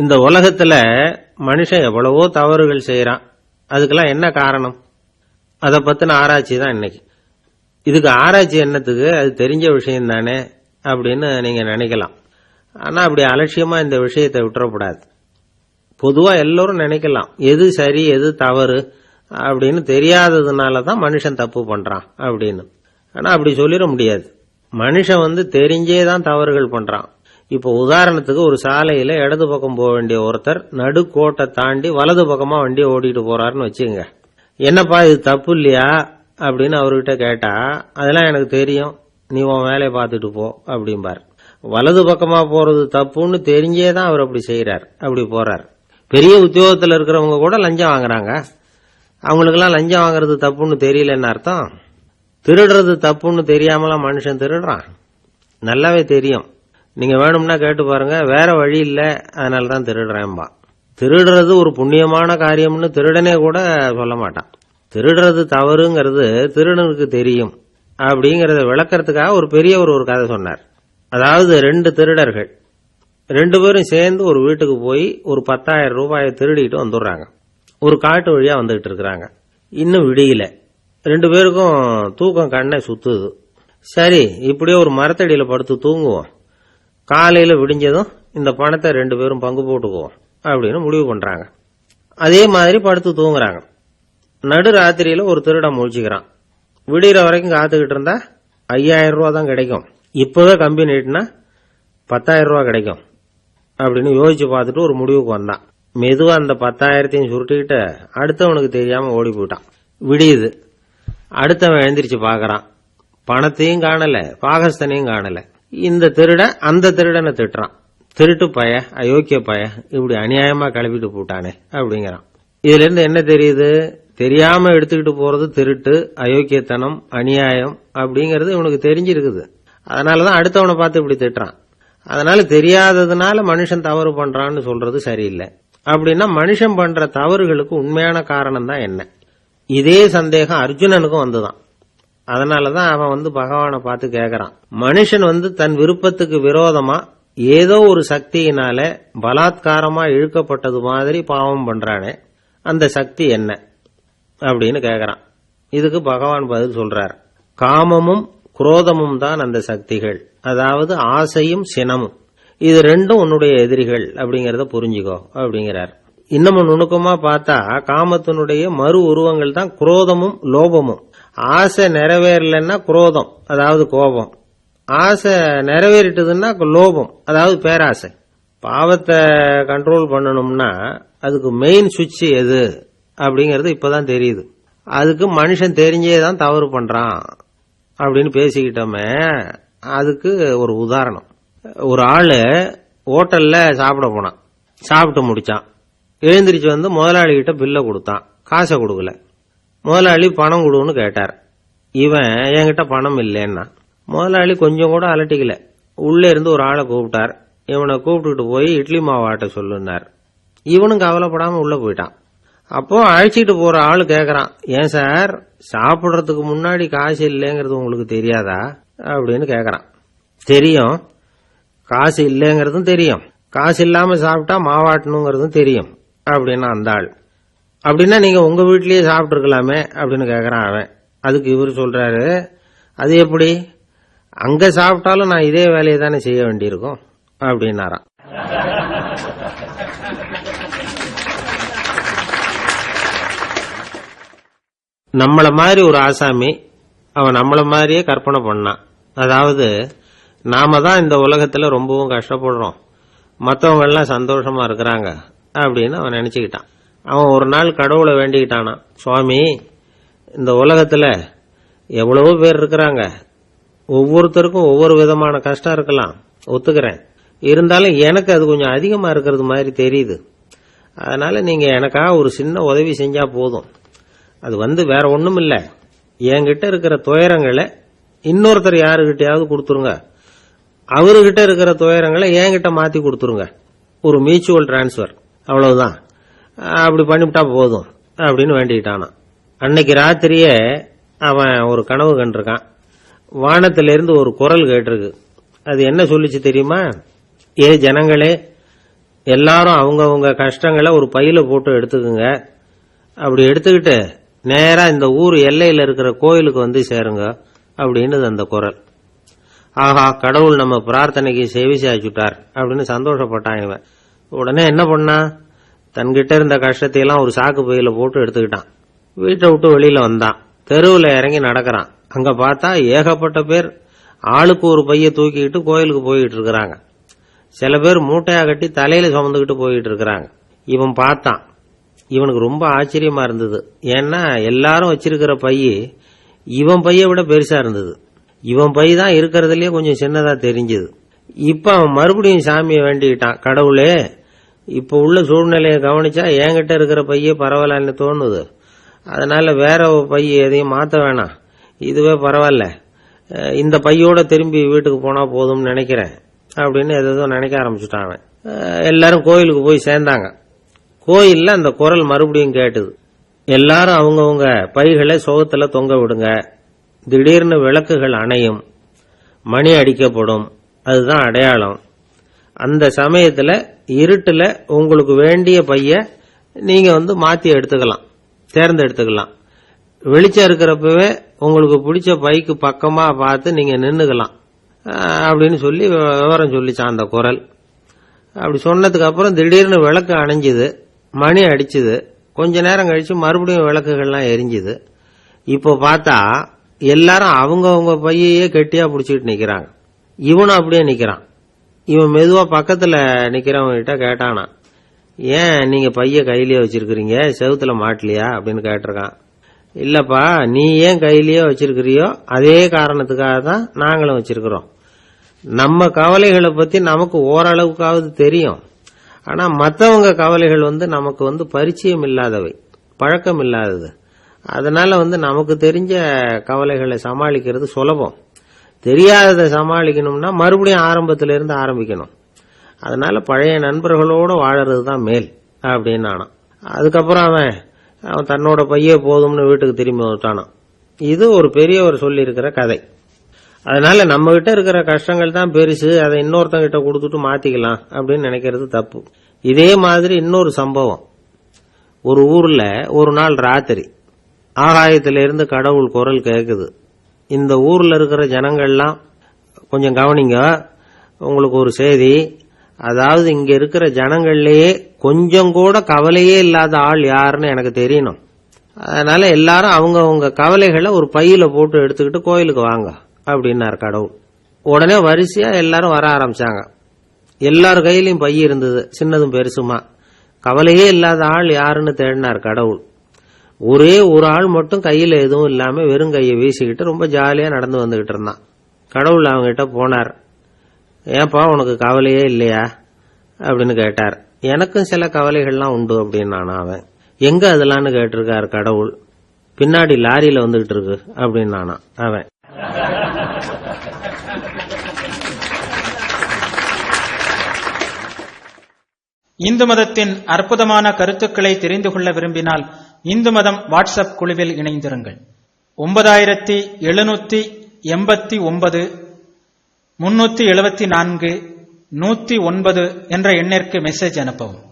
இந்த உலகத்துல மனுஷன் எவ்வளவோ தவறுகள் செய்யறான் அதுக்கெல்லாம் என்ன காரணம்? அதை பத்தின ஆராய்ச்சி தான் இன்னைக்கு. இதுக்கு ஆராய்ச்சி என்னத்துக்கு? அது தெரிஞ்ச விஷயம் தானே அப்படின்னு நீங்க நினைக்கலாம். ஆனா அப்படி அலட்சியமா இந்த விஷயத்தை விட்டுறக்கூடாது. பொதுவா எல்லோரும் நினைக்கலாம். எது சரி எது தவறு அப்படின்னு தெரியாததுனால தான் மனுஷன் தப்பு பண்றான் அப்படின்னு. ஆனா அப்படி சொல்லிட முடியாது. மனுஷன் வந்து தெரிஞ்சே தான் தவறுகள் பண்றான். இப்போ உதாரணத்துக்கு ஒரு சாலையில இடது பக்கம் போக வேண்டிய ஒருத்தர் நடுக்கோட்டை தாண்டி வலது பக்கமா வண்டியை ஓடிட்டு போறாருன்னு வச்சுங்க என்னப்பா இது தப்பு இல்லையா? அப்படின்னு அவர்கிட்ட கேட்டா அதெல்லாம் எனக்கு தெரியும். நீ உன் வேலையை பார்த்துட்டு போ அப்படிம்பார். வலது பக்கமா போறது தப்புன்னு தெரிஞ்சே தான் அவர் அப்படி செய்யறார் அப்படி போறார். பெரிய உத்தியோகத்தில் இருக்கிறவங்க கூட லஞ்சம் வாங்குறாங்க. அவங்களுக்கெல்லாம் லஞ்சம் வாங்குறது தப்புன்னு தெரியலன்னு அர்த்தம். திருடுறது தப்புன்னு தெரியாமலாம் மனுஷன் திருடுறான். நல்லாவே தெரியும். நீங்க வேணும்னா கேட்டு பாருங்க. வேற வழி இல்ல. அதனால தான் திருடுறேன்பா. திருடுறது ஒரு புண்ணியமான காரியம்னு திருடனே கூட சொல்ல மாட்டான். திருடுறது தவறுங்கிறது திருடனுக்கு தெரியும். அப்படிங்கறத விளக்கறதுக்காக ஒரு பெரியவர் ஒரு கதை சொன்னார். அதாவது ரெண்டு திருடர்கள். ரெண்டு பேரும் சேர்ந்து ஒரு வீட்டுக்கு போய் ஒரு பத்தாயிரம் ரூபாயை திருடிட்டு வந்துடுறாங்க. ஒரு காட்டு வழியா வந்துகிட்டு இருக்கிறாங்க. இன்னும் விடியல. ரெண்டு பேருக்கும் தூக்கம் கண்ணை சுத்துது. சரி இப்படியே ஒரு மரத்தடியில படுத்து தூங்குவோம். காலையில விடிஞ்சதும் இந்த பணத்தை ரெண்டு பேரும் பங்கு போட்டுக்குவோம் அப்படின்னு முடிவு பண்றாங்க. அதே மாதிரி படுத்து தூங்குறாங்க. நடு ராத்திரியில ஒரு திருடம் முழிச்சுக்கிறான். விடிகிற வரைக்கும் காத்துக்கிட்டு இருந்தா ஐயாயிரம் ரூபா தான் கிடைக்கும். இப்பவே கம்பி நீட்டினா பத்தாயிரம் ரூபா கிடைக்கும் அப்படின்னு யோசிச்சு பார்த்துட்டு ஒரு முடிவுக்கு வந்தான். மெதுவா அந்த பத்தாயிரத்தையும் சுருட்டிக்கிட்டு அடுத்தவனுக்கு தெரியாம ஓடி போயிட்டான். விடியுது. அடுத்தவன் எழுந்திரிச்சு பார்க்குறான். பணத்தையும் காணல பாகஸ்தனையும் காணலை. இந்த திருடன் அந்த திருடனை திட்டுறான். திருட்டு பய அயோக்கிய பய இப்படி அநியாயமா கிளப்பிட்டு போட்டானே அப்படிங்கிறான். இதுல இருந்து என்ன தெரியுது? தெரியாம எடுத்துக்கிட்டு போறது திருட்டு அயோக்கியத்தனம் அநியாயம் அப்படிங்கறது இவனுக்கு தெரிஞ்சிருக்குது. அதனாலதான் அடுத்தவனை பார்த்து இப்படி திட்டுறான். அதனால தெரியாததுனால மனுஷன் தவறு பண்றான்னு சொல்றது சரியில்லை. அப்படின்னா மனுஷன் பண்ற தவறுகளுக்கு உண்மையான காரணம் தான் என்ன? இதே சந்தேகம் அர்ஜுனனுக்கும் வந்துதான். அதனாலதான் அவன் வந்து பகவானை பார்த்து கேக்குறான். மனுஷன் வந்து தன் விருப்பத்துக்கு விரோதமா ஏதோ ஒரு சக்தியினால பலாத்காரமா இழுக்கப்பட்டது மாதிரி பாவம் பண்றானே அந்த சக்தி என்ன? அப்படின்னு கேக்குறான். இதுக்கு பகவான் பதில் சொல்றார். காமமும் குரோதமும் தான் அந்த சக்திகள். அதாவது ஆசையும் சினமும். இது ரெண்டும் உன்னுடைய எதிரிகள் அப்படிங்கறத புரிஞ்சுக்கோ அப்படிங்கிறார். இன்னமும் நுணுக்கமா பார்த்தா காமத்தினுடைய மறு உருவங்கள் தான் குரோதமும் லோபமும். ஆசை நிறைவேறலைன்னா குரோதம் அதாவது கோபம். ஆசை நிறைவேறிட்டதுன்னா லோபம் அதாவது பேராசை. பாவத்தை கண்ட்ரோல் பண்ணணும்னா அதுக்கு மெயின் சுவிட்ச் எது அப்படிங்கிறது இப்பதான் தெரியுது. அதுக்கு மனுஷன் தெரிஞ்சே தான் தவறு பண்றான் அப்படின்னு பேசிக்கிட்டோமே அதுக்கு ஒரு உதாரணம். ஒரு ஆள் ஹோட்டல்ல சாப்பிட போனான். சாப்பிட்டு முடிச்சான். எழுந்திரிச்சு வந்து முதலாளிகிட்ட பில்லை கொடுத்தான். காசை கொடுக்கல. முதலாளி பணம் கொடுன்னு கேட்டார். இவன் என்கிட்ட பணம் இல்லைன்னா? முதலாளி கொஞ்சம் கூட அலட்டிக்கல. உள்ளே இருந்து ஒரு ஆளை கூப்பிட்டார். இவனை கூப்பிட்டுட்டு போய் இட்லி மாவு ஆட்ட சொல்லுனார் இவனும் கவலைப்படாம உள்ள போயிட்டான். அப்போ அழைச்சிட்டு போற ஆள் கேக்குறான் ஏன் சார் சாப்பிடுறதுக்கு முன்னாடி காசு இல்லைங்கிறது உங்களுக்கு தெரியாதா? அப்படின்னு கேக்குறான். தெரியும். காசு இல்லைங்கிறதும் தெரியும். காசு இல்லாம சாப்பிட்டா மாவாட்டணுங்கிறதும் தெரியும் அப்படின்னா அந்த ஆள். அப்படின்னா நீங்கள் உங்கள் வீட்லேயே சாப்பிட்ருக்கலாமே அப்படின்னு கேட்குறான் அவன். அதுக்கு இவர் சொல்கிறாரு அது எப்படி? அங்கே சாப்பிட்டாலும் நான் இதே வேலையை தானே செய்ய வேண்டியிருக்கும் அப்படின்னாராம். நம்மளை மாதிரி ஒரு ஆசாமி அவன் நம்மளை மாதிரியே கற்பனை பண்ணான். அதாவது நாம தான் இந்த உலகத்தில் ரொம்பவும் கஷ்டப்படுறோம். மற்றவங்க எல்லாம் சந்தோஷமா இருக்கிறாங்க அப்படின்னு அவன் நினைச்சுக்கிட்டான். அவன் ஒரு நாள் கடவுளை வேண்டிக்கிட்டானான் சுவாமி இந்த உலகத்தில் எவ்வளவோ பேர் இருக்கிறாங்க. ஒவ்வொருத்தருக்கும் ஒவ்வொரு விதமான கஷ்டம் இருக்கலாம். ஒத்துக்கிறேன். இருந்தாலும் எனக்கு அது கொஞ்சம் அதிகமாக இருக்கிறது மாதிரி தெரியுது. அதனால நீங்கள் எனக்காக ஒரு சின்ன உதவி செஞ்சா போதும். அது வந்து வேற ஒன்றும் இல்லை. என்கிட்ட இருக்கிற துயரங்களை இன்னொருத்தர் யாருக்கிட்டையாவது கொடுத்துருங்க. அவர்கிட்ட இருக்கிற துயரங்களை என்கிட்ட மாற்றி கொடுத்துருங்க. ஒரு மியூச்சுவல் டிரான்ஸ்ஃபர் அவ்வளவுதான். அப்படி பண்ணிவிட்டா போதும் அப்படின்னு வேண்டிக்கிட்டானான் அன்னைக்கு ராத்திரியே அவன் ஒரு கனவு கண்டிருக்கான். வானத்திலிருந்து ஒரு குரல் கேட்டிருக்கு. அது என்ன சொல்லிச்சு தெரியுமா? ஏ ஜனங்களே எல்லாரும் அவங்கவுங்க கஷ்டங்களை ஒரு பையில போட்டு எடுத்துக்குங்க. அப்படி எடுத்துக்கிட்டு நேரா இந்த ஊர் எல்லையில இருக்கிற கோயிலுக்கு வந்து சேருங்க அப்படின்னு அந்த குரல். ஆஹா கடவுள் நம்ம பிரார்த்தனைக்கு செவி சாய்ச்சுட்டார் அப்படின்னு சந்தோஷப்பட்டான் இவன். உடனே என்ன பண்ணா தன்கிட்ட இருந்த கஷ்டத்தையெல்லாம் ஒரு சாக்கு பையில போட்டு எடுத்துக்கிட்டான். வீட்டை விட்டு வெளியில வந்தான். தெருவில் இறங்கி நடக்கிறான். அங்க பார்த்தா ஏகப்பட்ட பேர் ஆளுக்கு ஒரு பைய தூக்கிக்கிட்டு கோயிலுக்கு போயிட்டு இருக்கிறாங்க. சில பேர் மூட்டையா கட்டி தலையில சுமந்துக்கிட்டு போயிட்டு இருக்கிறாங்க. இவன் பார்த்தான். இவனுக்கு ரொம்ப ஆச்சரியமா இருந்தது. ஏன்னா எல்லாரும் வச்சிருக்கிற பைய இவன் பைய விட பெருசா இருந்தது. இவன் பை தான் இருக்கிறதுலயே கொஞ்சம் சின்னதா தெரிஞ்சது. இப்ப அவன் மறுபடியும் சாமியை வேண்டிக்கிட்டான். கடவுளே இப்ப உள்ள சூழ்நிலையை கவனிச்சா என்கிட்ட இருக்கிற பையே பரவாயில்லன்னு தோணுது. அதனால வேற பைய எதையும் மாத்த வேணாம். இதுவே பரவாயில்ல. இந்த பையோட திரும்பி வீட்டுக்கு போனா போதும்னு நினைக்கிறேன். அப்படின்னு எதோ நினைக்க ஆரம்பிச்சுட்டாங்க எல்லாரும் கோயிலுக்கு போய் சேர்ந்தாங்க. கோயில்ல அந்த குரல் மறுபடியும் கேட்டுது. எல்லாரும் அவங்கவுங்க பைகளை சோகத்துல தொங்க விடுங்க. திடீர்னு விளக்குகள் அணையும். மணி அடிக்கப்படும். அதுதான் அடையாளம். அந்த சமயத்துல இருட்டில் உங்களுக்கு வேண்டிய பைய நீங்கள் வந்து மாற்றி எடுத்துக்கலாம். தேர்ந்தெடுத்துக்கலாம் வெளிச்சம் இருக்கிறப்பவே உங்களுக்கு பிடிச்ச பைக்கு பக்கமாக பார்த்து நீங்கள் நின்றுக்கலாம் அப்படின்னு சொல்லி விவரம் சொல்லிச்சான் அந்த குரல். அப்படி சொன்னதுக்கு அப்புறம் திடீர்னு விளக்கு அணைஞ்சுது. மணி அடிச்சுது. கொஞ்ச நேரம் கழிச்சு மறுபடியும் விளக்குகள்லாம் எரிஞ்சுது. இப்போ பார்த்தா எல்லாரும் அவங்கவுங்க பையையே கெட்டியாக பிடிச்சிட்டு நிற்கிறாங்க இவனும் அப்படியே நிற்கிறான் இவன் மெதுவா பக்கத்துல நிக்கிறவங்க கிட்ட கேட்டானா ஏன் நீங்க பைய கையிலேயே வச்சிருக்கிறீங்க? செவுத்துல மாட்டலையா? அப்படின்னு கேட்டிருக்கான். இல்லப்பா நீ ஏன் கையிலேயே வச்சிருக்கிறியோ அதே காரணத்துக்காக தான் நாங்களும் வச்சிருக்கிறோம். நம்ம கவலைகளை பத்தி நமக்கு ஓரளவுக்காவது தெரியும். ஆனா மற்றவங்க கவலைகள் வந்து நமக்கு வந்து பரிச்சயம் இல்லாதவை பழக்கம் இல்லாதது. அதனால வந்து நமக்கு தெரிஞ்ச கவலைகளை சமாளிக்கிறது சுலபம். தெரியாததை சமாளிக்கணும்னா மறுபடியும் ஆரம்பத்துல இருந்து ஆரம்பிக்கணும். அதனால பழைய நண்பர்களோட வாழறது தான் மேல் அப்படின்னு நானாம் அதுக்கப்புறம் அவன் அவன் தன்னோட பைய போதும்னு வீட்டுக்கு திரும்பி வந்துட்டானான் இது ஒரு பெரியவர் சொல்லியிருக்கிற கதை. அதனால நம்ம கிட்ட இருக்கிற கஷ்டங்கள் தான் பெருசு அதை இன்னொருத்தங்கிட்ட கொடுத்துட்டு மாத்திக்கலாம் அப்படின்னு நினைக்கிறது தப்பு. இதே மாதிரி இன்னொரு சம்பவம். ஒரு ஊர்ல ஒரு நாள் ராத்திரி ஆகாயத்திலிருந்து கடவுள் குரல் கேக்குது. இந்த ஊரில் இருக்கிற ஜனங்கள்லாம் கொஞ்சம் கவனிங்க. உங்களுக்கு ஒரு செய்தி. அதாவது இங்க இருக்கிற ஜனங்கள்லேயே கொஞ்சம் கூட கவலையே இல்லாத ஆள் யாருன்னு எனக்கு தெரியணும். அதனால எல்லாரும் அவங்கவுங்க கவலைகளை ஒரு பையில போட்டு எடுத்துக்கிட்டு கோயிலுக்கு வாங்க அப்படின்னாரு கடவுள். உடனே வரிசையா எல்லாரும் வர ஆரம்பிச்சாங்க. எல்லார் கையிலையும் பை இருந்தது. சின்னதும் பெருசுமா. கவலையே இல்லாத ஆள் யாருன்னு தேடினார் கடவுள். ஒரே ஒரு ஆள் மட்டும் கையில எதுவும் இல்லாம வெறும் கையை வீசிக்கிட்டு ரொம்ப ஜாலியா நடந்து வந்துகிட்டு இருந்தான். கடவுள் அவங்க கிட்ட போனார். ஏன்பா உனக்கு கவலையே இல்லையா? அப்படின்னு கேட்டார். எனக்கும் சில கவலைகள்லாம் உண்டு அப்படின்னு நான் அவன். எங்க அதெல்லாம்னு கேட்டிருக்காரு கடவுள். பின்னாடி லாரியில வந்துகிட்டு இருக்கு அப்படின்னு நானா அவன். இந்து மதத்தின் அற்புதமான கருத்துக்களை தெரிந்து கொள்ள விரும்பினால் இந்து மதம் வாட்ஸ்அப் குழுவில் இணைந்திருங்கள். ஒன்பதாயிரத்தி எழுநூத்தி எண்பத்தி ஒன்பது முன்னூத்தி எழுபத்தி நான்கு நூத்தி ஒன்பது என்ற எண்ணிற்கு மெசேஜ் அனுப்பவும்.